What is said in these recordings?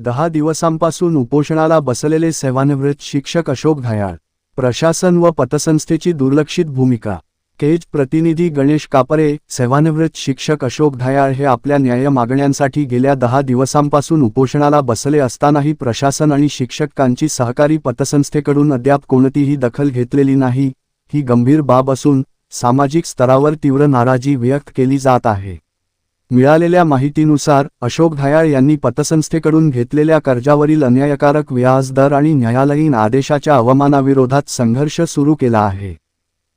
दहा दिवसांपासून उपोषणाला बसलेले सेवानिवृत्त शिक्षक अशोक घायाळ प्रशासन व पतसंस्थेची दुर्लक्षित भूमिका. केज प्रतिनिधी गणेश कापरे सेवानिवृत्त शिक्षक अशोक घायाळ हे आपल्या न्याय मागण्यांसाठी गेल्या दहा दिवसांपासून उपोषणाला बसले असतानाही प्रशासन आणि शिक्षकांची सहकारी पतसंस्थेकडून अद्याप कोणतीही दखल घेतलेली नाही. ही गंभीर बाब असून सामाजिक स्तरावर तीव्र नाराजी व्यक्त केली जात आहे. मिळालेल्या माहितीनुसार अशोक घायाळ यांनी पतसंस्थेकडून घेतलेल्या कर्जावरील अन्यायकारक व्याजदर आणि न्यायालयीन आदेशाच्या अवमानाविरोधात संघर्ष सुरू केला आहे.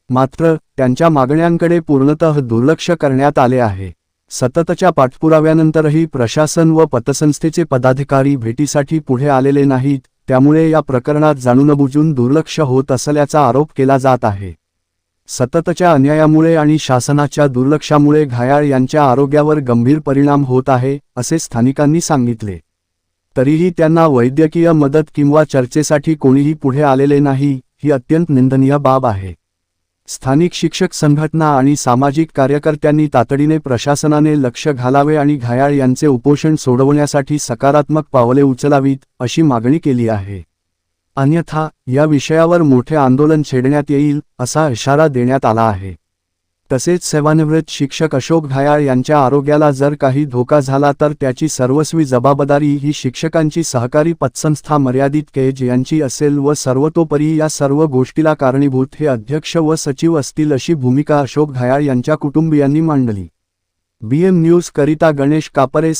मात्र त्यांच्या मागण्यांकडे पूर्णतः दुर्लक्ष करण्यात आले आहे. सततच्या पाठपुराव्यानंतरही प्रशासन व पतसंस्थेचे पदाधिकारी भेटीसाठी पुढे आलेले नाहीत त्यामुळे या प्रकरणात जाणूनबुजून दुर्लक्ष होत असल्याचा आरोप केला जात आहे. सततच्या अन्यायामुळे आणि शासनाच्या दुर्लक्षामुळे घायाळ यांच्या आरोग्यावर गंभीर परिणाम होत आहे असे स्थानिकांनी सांगितले. तरीही त्यांना वैद्यकीय मदत किंवा चर्चेसाठी कोणीही पुढे आलेले नाही ही अत्यंत निंदनीय बाब आहे. स्थानिक शिक्षक संघटना आणि सामाजिक कार्यकर्त्यांनी तातडीने प्रशासनाने लक्ष घालावे आणि घायाळ यांचे उपोषण सोडवण्यासाठी सकारात्मक पावले उचलावीत अशी मागणी केली आहे. अन्यथा या विषयावर मोठे आंदोलन छेडण्यात येईल असा इशारा देण्यात आला आहे. तसेच सेवानिवृत्त शिक्षक अशोक घायाळ यांच्या आरोग्याला जर काही धोका झाला तर त्याची सर्वस्वी जबाबदारी ही शिक्षकांची सहकारी पतसंस्था मर्यादित केज यांची असेल व सर्वतोपरी या सर्व गोष्टीला कारणीभूत हे अध्यक्ष व सचिव असतील अशी भूमिका अशोक घायाळ यांच्या कुटुंबियांनी मांडली. बीएम न्यूज करिता गणेश कापरे